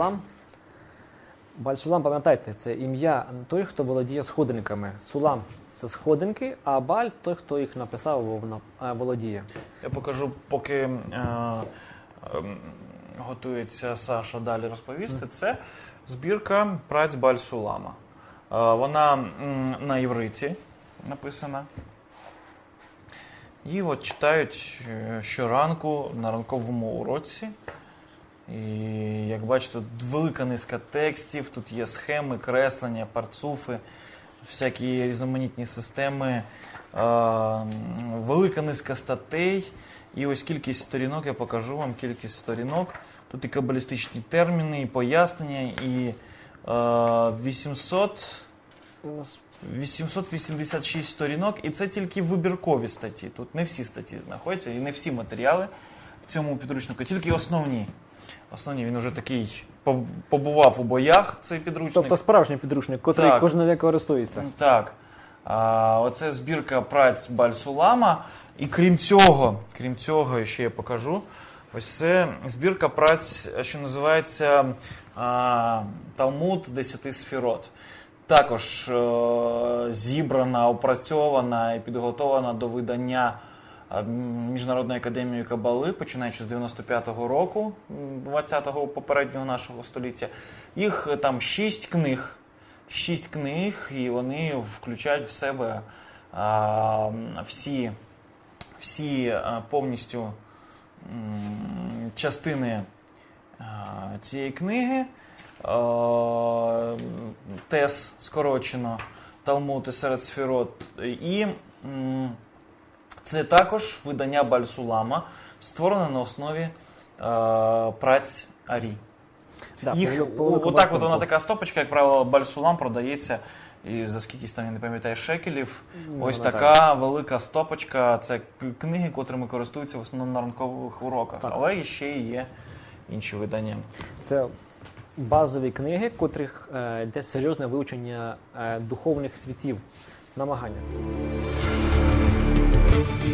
Бальсулам. Бальсулам, пам'ятайте, це ім'я той, хто володіє сходинками. Сулам це сходинки, а баль той, хто їх написав, е, володіє. Я покажу, поки е, ем, готується Саша далі розповісти. Це збірка праць Бальсулама. Е, вона м, на івриті написана. Її от читають е, щоранку на ранковому уроці. І як бачите, тут велика низка текстів, тут є схеми, креслення, парцуфи, всякі різноманітні системи, велика низка статей. І ось кількість сторінок, я покажу вам кількість сторінок. Тут і кабалістичні терміни, і пояснення, і е, 800, 886 сторінок, і це тільки вибіркові статті. Тут не всі статті знаходяться, і не всі матеріали в цьому підручнику, тільки основні. Основні він уже такий побував у боях, цей підручник. Тобто справжній підручник, котрий Так. кожен день користується. Так. А, оце збірка праць Бальсулама. І крім цього, крім цього, ще я покажу. Ось це збірка праць, що називається а, Талмуд Десяти Сфірот. Також е, зібрана, опрацьована і підготовлена до видання е, Міжнародної академії Кабали, починаючи з 95-го року, 20-го попереднього нашого століття. Їх е, там шість книг шість книг, і вони включають в себе а, всі, всі а, повністю м, частини а, цієї книги. А, Тес скорочено, Талмуд і серед сферот. І м, це також видання Бальсулама, створене на основі а, праць Арі. Да, Їх отак, от вона така стопочка, як правило, бальсулам продається. І за скількись там, я не пам'ятаю, шекелів. Ну, Ось така велика стопочка. Це книги, котрими користуються в основному на ранкових уроках. Так. Але і ще є інші видання. Це базові книги, котрих е, йде серйозне вивчення е, духовних світів, намагання. Це.